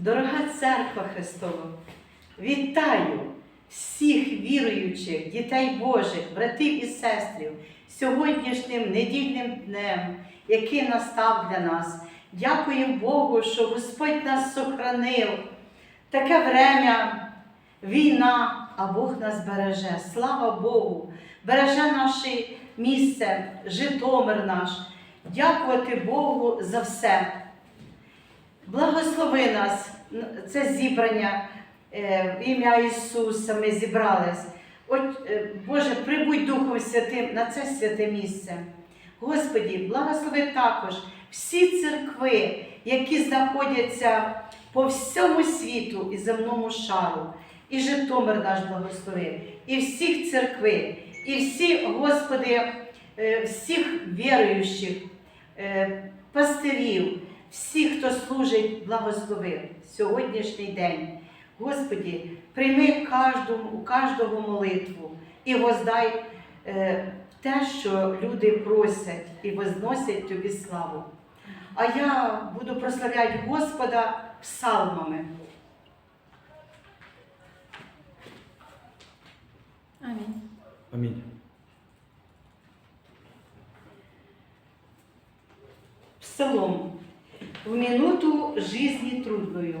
Дорога церква Христова, вітаю всіх віруючих, дітей Божих, братів і сестрів сьогоднішнім недільним днем, який настав для нас. Дякуємо Богу, що Господь нас сохранив. Таке время, війна, а Бог нас береже. Слава Богу! Береже наше місце, Житомир наш. Дякувати Богу за все. Благослови нас, це зібрання е, в ім'я Ісуса. Ми зібрались. От, е, Боже, прибудь Духом Святим на це святе місце. Господі, благослови також всі церкви, які знаходяться по всьому світу і земному шару, і Житомир наш благослови, і всіх церкви, і всі, Господи, е, всіх віруючих, пастирів, всіх, хто служить, благослови сьогоднішній день. Господі, прийми кожному, у кожного молитву і воздай е, те, що люди просять і возносять тобі славу. А я буду прославляти Господа псалмами. Амінь. Амінь. Псалом. В минуту жизни трудную.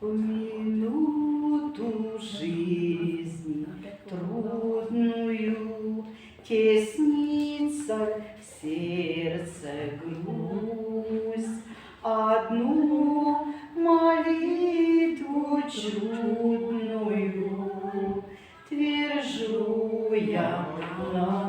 В минуту жизни трудную Теснится сердце грусть. Одну молитву чудную Твержу я наизусть.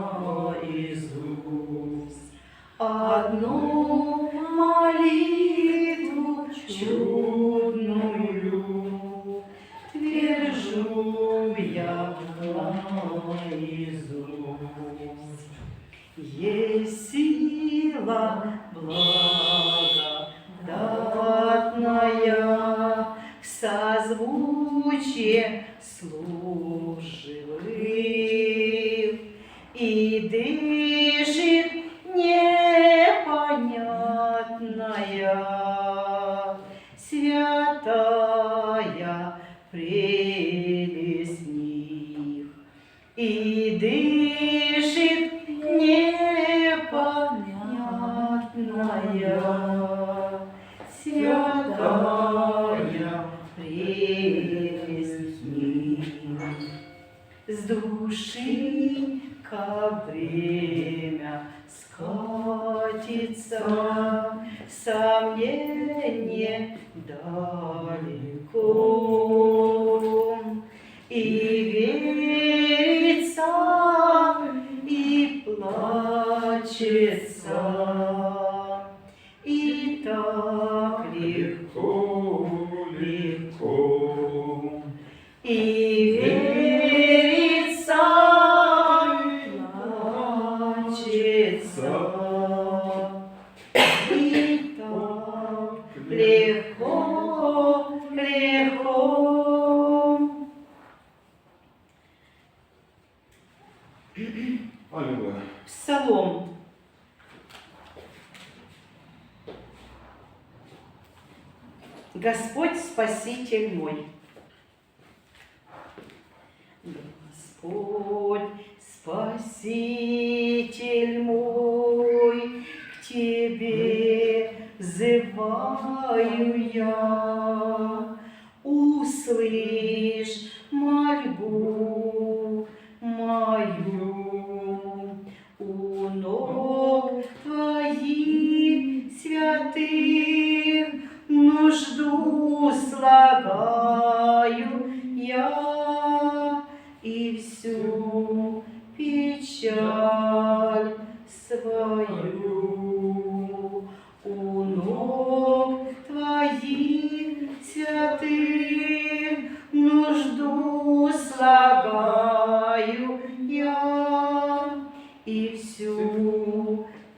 Созвучие служивых, верится, и плачется, и так Спаситель мой, к Тебе взываю я.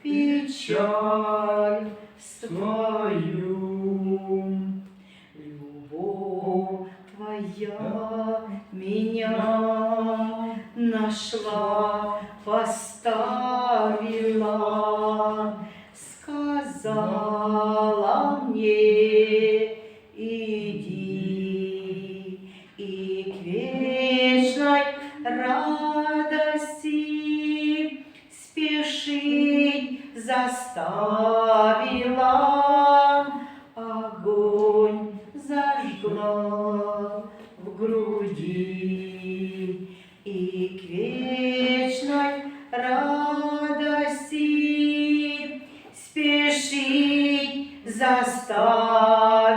Печаль свою. Любовь Твоя меня нашла, поставила, заставила,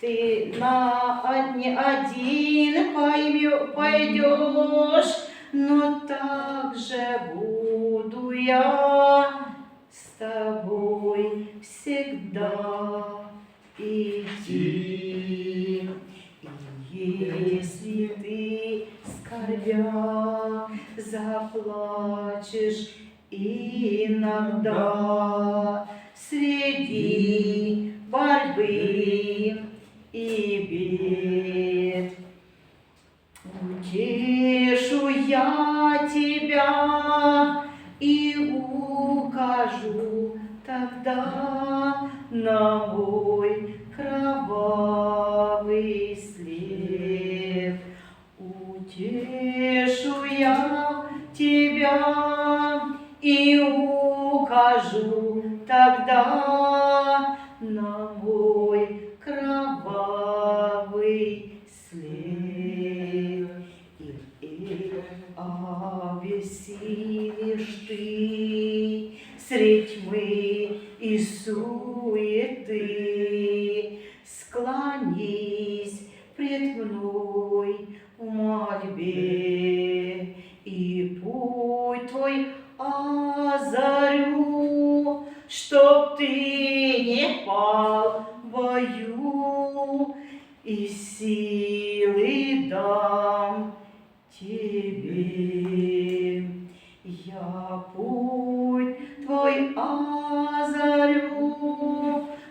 ты на не один пойдешь, но также буду я с тобой всегда идти. И если ты, скорбя, заплачешь иногда среди борьбы и бед, Утешу я тебя и укажу тогда на мой кровавый след. Утешу я тебя и укажу тогда на суеты, склонись пред мной в мольбе, и путь твой озарю, чтоб ты не пал в бою, и силы дам тебе. Я путь твой озарю,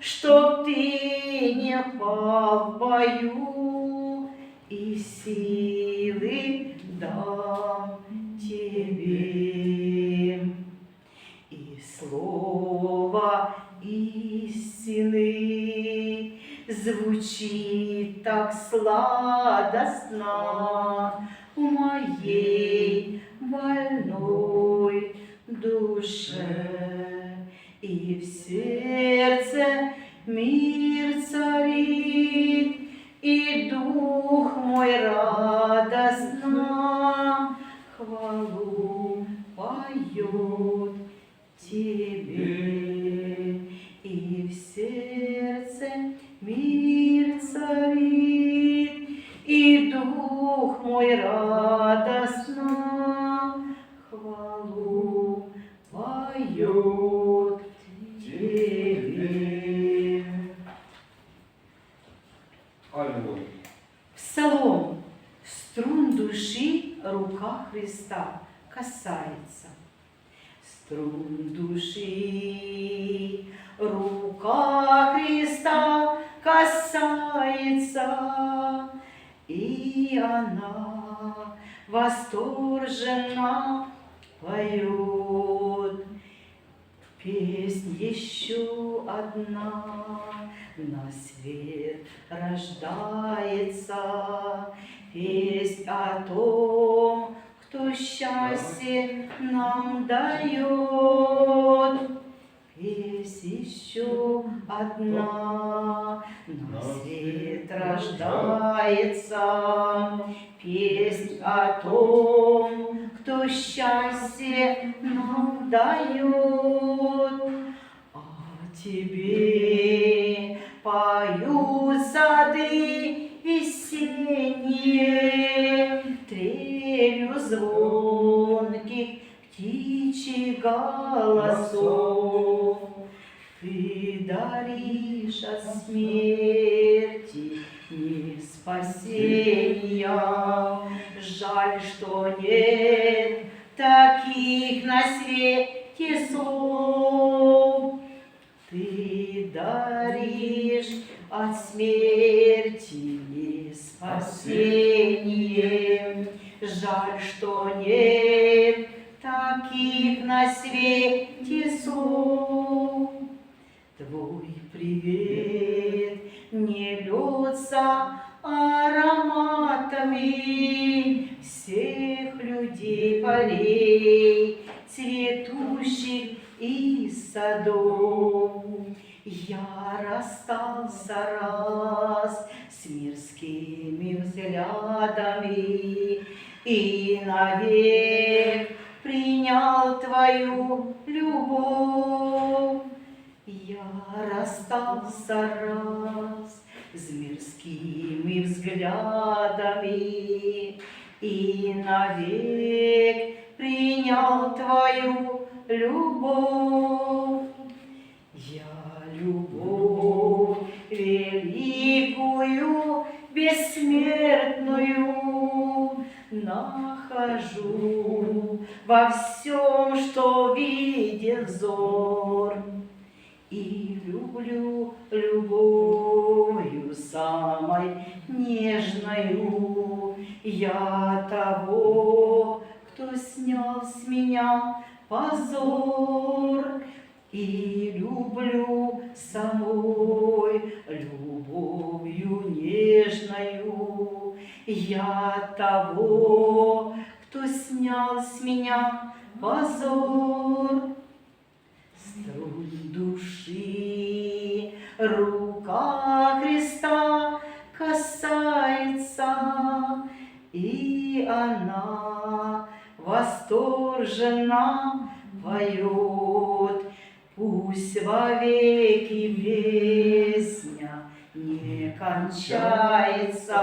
чтоб ты не пал в бою, и силы дам тебе. И слово истины звучит так сладостно в моей больной душе. Сердце мир царит, и дух мой радостно поет. Песнь еще одна на свет рождается. Песнь о том, кто счастье нам дает. Песнь еще одна на свет рождается. Песнь о том, кто счастье нам дает. а тебе пою сады весенние, трелью звонких птичий голосов. Ты даришь осмех. А Я расстался раз с мирскими взглядами и навек принял твою любовь. Я расстался раз с мирскими взглядами и навек принял твою любовь. Я любовь великую, бессмертную нахожу во всем, что видит взор. И люблю любовью самой нежною я того, кто снял с меня позор. И люблю самой любовью нежною я того, кто снял с меня позор. Струй души рука Христа касается, и она восторженно поет. Пусть вовеки песня не кончается,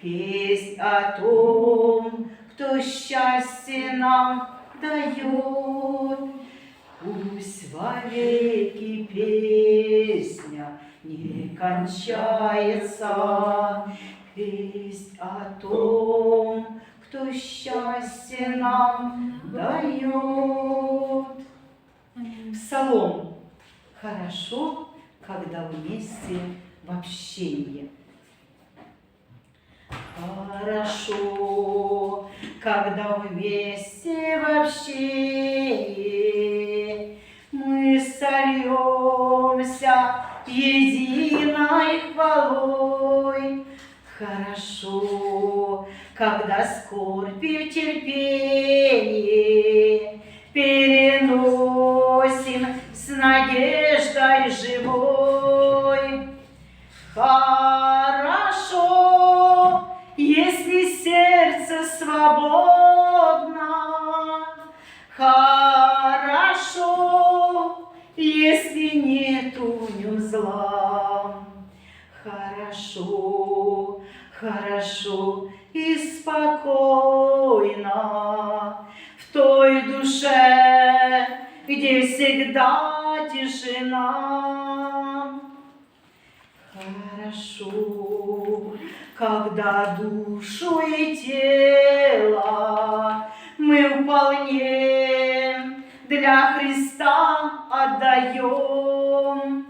Песнь о том, кто счастье нам дает. Пусть вовеки песня не кончается, Песнь о том, кто счастье нам дает. Псалом. Хорошо, когда вместе в общении. Хорошо, когда вместе в общении мы сольемся единой хвалой. Хорошо, когда скорбь и терпение переносим с надеждой живой. Хорошо, если сердце свободно. Хорошо, если нету в нем зла. Хорошо, хорошо и спокойно той душе, где всегда тишина. Хорошо, когда душу и тело мы вполне для Христа отдаем.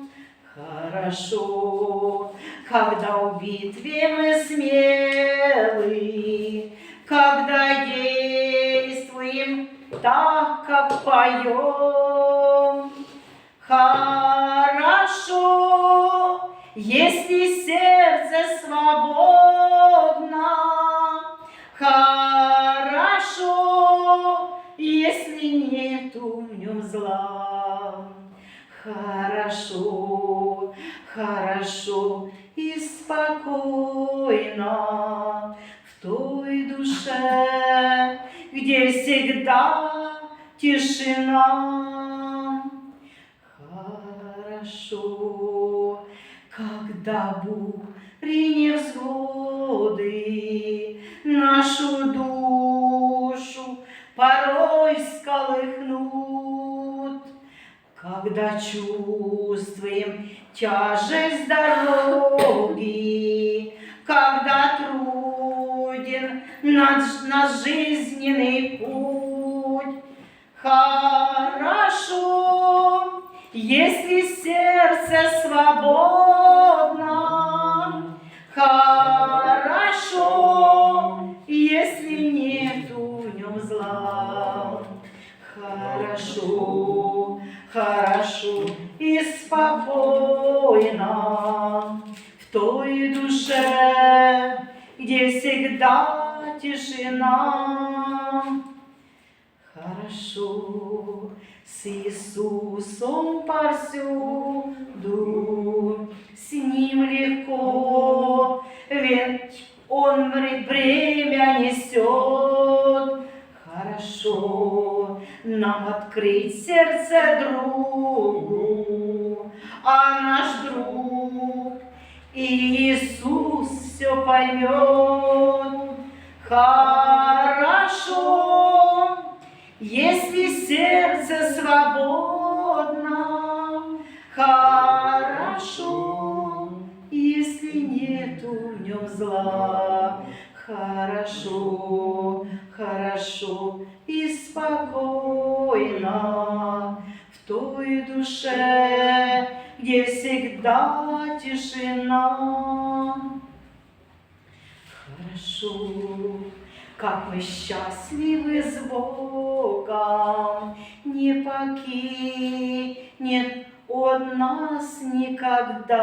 Хорошо, когда в битве мы смелы, когда действуем так, поем. Хорошо, если сердце свободно. Хорошо, если нету в нем зла. Хорошо, хорошо и спокойно в той душе, где всегда тишина. Хорошо, когда Бог при невзгоды нашу душу порой сколыхнут, когда чувствуем тяжесть дороги, когда труден наш, наш жизненный путь. Хорошо, если сердце свободно, хорошо, если нету в нем зла. Хорошо, хорошо и спокойно в той душе, где всегда тишина. Хорошо с Иисусом повсюду, с Ним легко, ведь Он вре- бремя несет. Хорошо нам открыть сердце другу, а наш друг Иисус все поймет. Хорошо, если сердце свободно, хорошо, если нету в нем зла, хорошо, хорошо и спокойно в той душе, где всегда тишина. Хорошо, как мы счастливы с Богом, не покинет Он нас никогда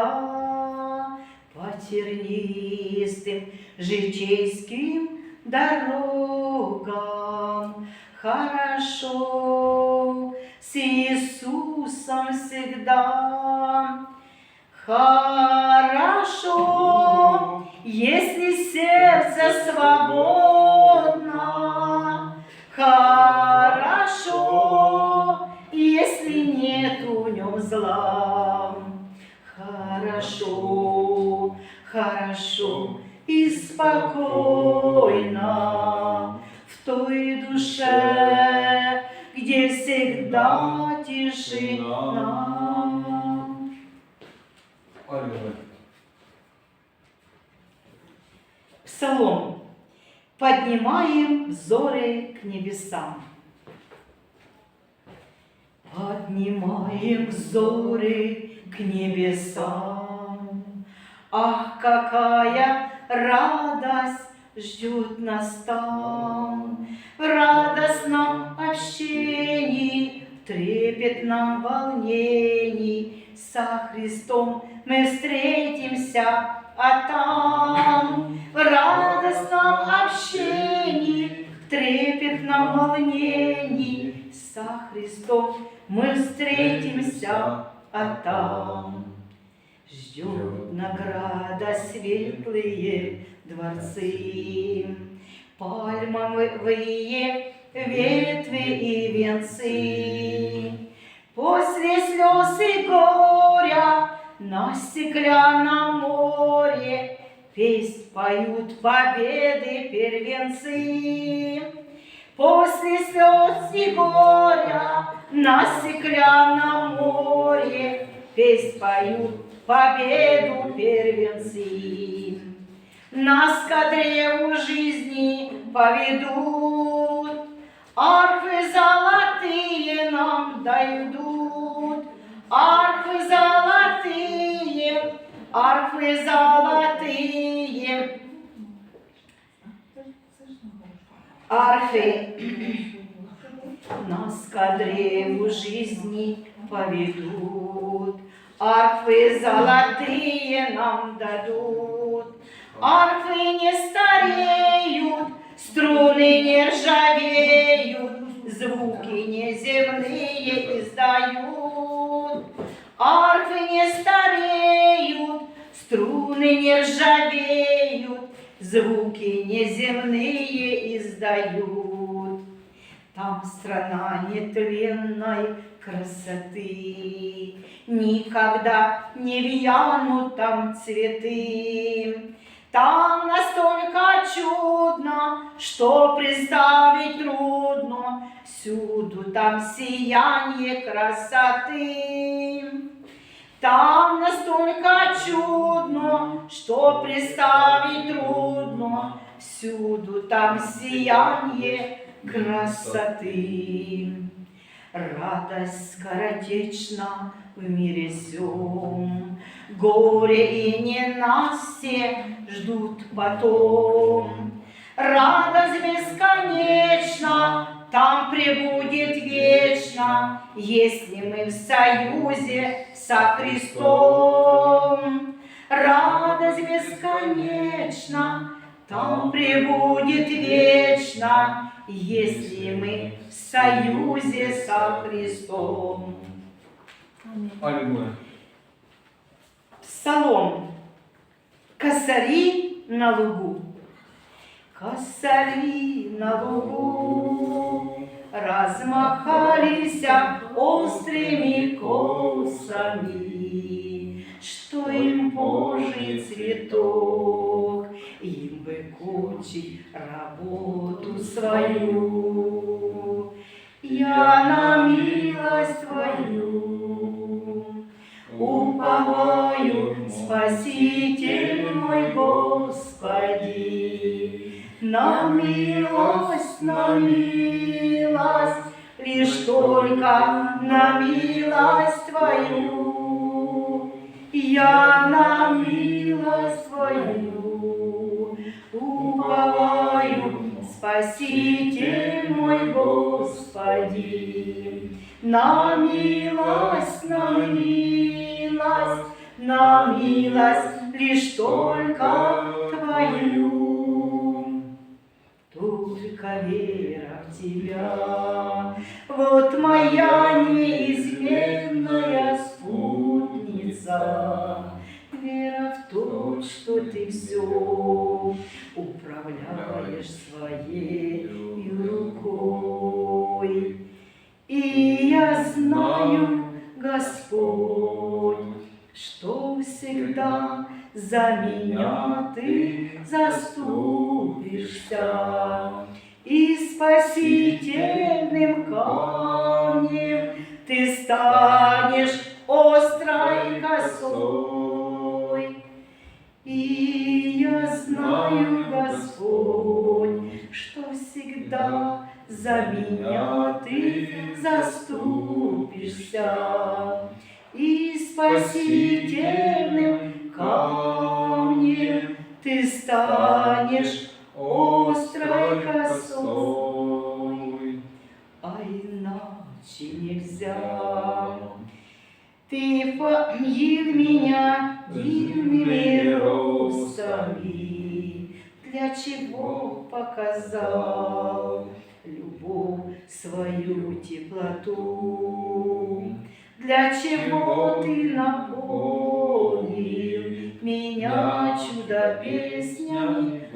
по тернистым житейским дорогам. Хорошо с Иисусом всегда. Хорошо, если сердце свободно, хорошо, если нет в нем зла. Хорошо, хорошо и спокойно в той душе, где всегда тишина. Аллилуйя. Псалом. Поднимаем взоры к небесам. Поднимаем взоры к небесам. Ах, какая радость ждет нас там. В радостном общении, в трепетном волнении со Христом мы встретимся, а там в радостном общении, в трепетном волнении со Христом мы встретимся, а там ждет награда светлые дворцы, пальмовые ветви и венцы. После слез и горя на стеклянном море Песнь поют победы первенцы. После слез и горя на стеклянном море Песнь поют победу первенцы. Нас к древу жизни поведут, Арфы золотые нам дойдут, Арфы золотые, арфы золотые, арфы нас к древу жизни поведут, арфы золотые нам дадут, арфы не стареют, струны не ржавеют, звуки неземные не ржавеют, звуки неземные издают. Там страна нетленной красоты, Никогда не вянут там цветы. Там настолько чудно, что представить трудно. Всюду там сияние красоты. Там настолько чудно, что представить трудно. Всюду там сияние красоты. Радость скоротечна в мире сём, Горе и ненастье ждут потом. Радость бесконечна, там пребудет вечно, Если мы в союзе со Христом. Радость бесконечна, там пребудет вечно, Если мы в союзе со Христом. Аллилуйя. Псалом. Косари на лугу. Косари на лугу размахались острыми косами, что им Божий цветок, им бы кончить работу свою. Я на милость твою уповаю, Спаситель мой Господи, на милость, на милость, лишь только на милость Твою, я на милость Твою уповаю, Спаситель мой Господи, на милость, на милость, на милость лишь только Твою. Только вера в Тебя, вот моя неизменная спутница. Вера в то, что Ты все управляешь своей рукой. И я знаю, Господь, что всегда за меня Ты заступишься. И спасительным камнем Ты станешь острой косой. И я знаю, Господь, что всегда за меня Ты заступишься. И спасительным камнем Ты станешь острой косой. А иначе нельзя. Ты поил меня дивными росами, Для чего показал любовь свою теплоту? Для чего ты наполнил меня чудо песнями,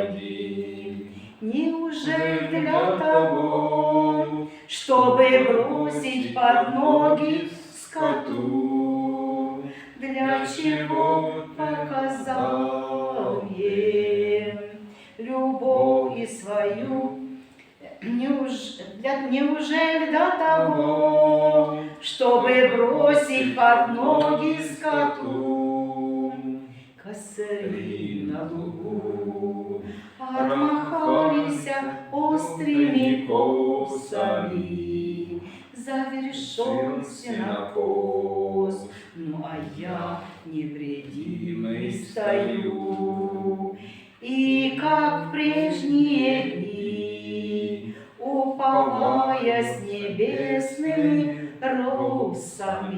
Господи? Неужели для того, чтобы бросить под ноги скоту? Для чего показал мне любовь и свою? Неуж- для- Неужели для того, чтобы бросить под ноги скоту? Косари на лугу отмахались острыми косами, завершился на кос, ну а я невредимый стою. И как в прежние дни, уповая с небесными росами,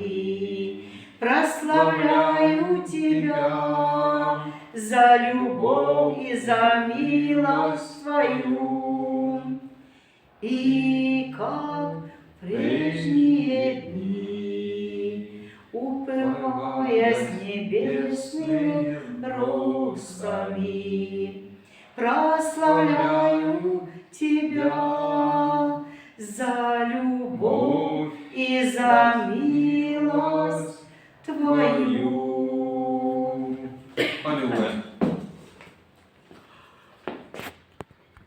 за любовь и за милость Твою. И как прежние дни, упывая с небесными росами, прославляю Тебя за любовь и за милость Твою. Аллилуйя.